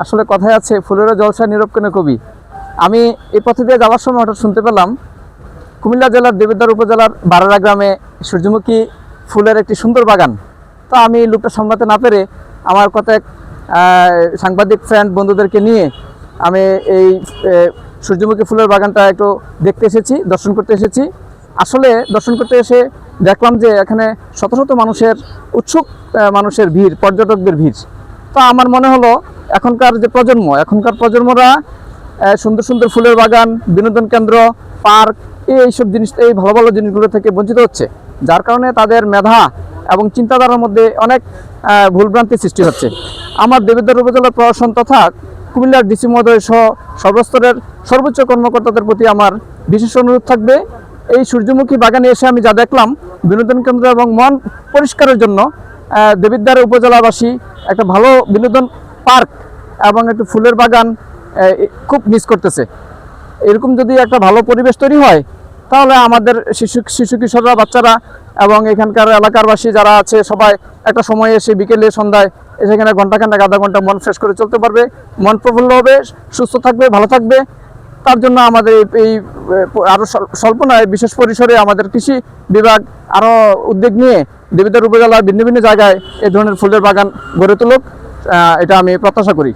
আসলে কথায় আছে, ফুলেরও জলসা নিরক্ষণে কবি? আমি এই পথে দিয়ে যাওয়ার সময় হঠাৎ শুনতে পেলাম, কুমিল্লা জেলার দেবিদ্বার উপজেলার বারারা গ্রামে সূর্যমুখী ফুলের একটি সুন্দর বাগান। তো আমি লোকটা সামলাতে না পেরে আমার কতক সাংবাদিক ফ্রেন্ড বন্ধুদেরকে নিয়ে আমি এই সূর্যমুখী ফুলের বাগানটা একটু দেখতে এসেছি, দর্শন করতে এসেছি। আসলে দর্শন করতে এসে দেখলাম যে এখানে শত শত মানুষের, উৎসুক মানুষের ভিড়, পর্যটকদের ভিড়। তো আমার মনে হলো এখনকার যে প্রজন্ম এখনকার প্রজন্মরা সুন্দর সুন্দর ফুলের বাগান বিনোদন কেন্দ্র পার্ক এইসব জিনিস এই ভালো ভালো জিনিসগুলো থেকে বঞ্চিত হচ্ছে যার কারণে তাদের মেধা এবং চিন্তাধারার মধ্যে অনেক আহ, ভুলভ্রান্তি সৃষ্টি হচ্ছে। আমার দেবিদ্বার উপজেলার প্রশাসন তথা কুমিল্লার ডিসি মহোদয় সহ সর্বস্তরের সর্বোচ্চ কর্মকর্তাদের প্রতি আমার বিশেষ অনুরোধ থাকবে এই সূর্যমুখী বাগানে এসে আমি যা দেখলাম বিনোদন কেন্দ্র এবং মন পরিষ্কারের জন্য দেবিদ্বার উপজেলাবাসী একটা ভালো বিনোদন পার্ক এবং একটু ফুলের বাগান খুব মিস করতেছে। এরকম যদি একটা ভালো পরিবেশ তৈরি হয়, তাহলে আমাদের শিশু শিশু কিশোররা, বাচ্চারা এবং এখানকার এলাকারবাসী যারা আছে, সবাই একটা সময়ে এসে বিকেলে, সন্ধ্যায় এসে এখানে ঘন্টাখানেক আধা ঘণ্টা মন ফ্রেশ করে চলতে পারবে। মন প্রফুল্ল হবে, সুস্থ থাকবে, ভালো থাকবে। তার জন্য আমাদের এই আরও স্বল্প নয় বিশেষ পরিসরে আমাদের কৃষি বিভাগ আরও উদ্যোগ নিয়ে দেবিদার উপজেলার ভিন্ন ভিন্ন জায়গায় এ ধরনের ফুলের বাগান গড়ে তুলুক। এটা আমি প্রত্যাশা করি।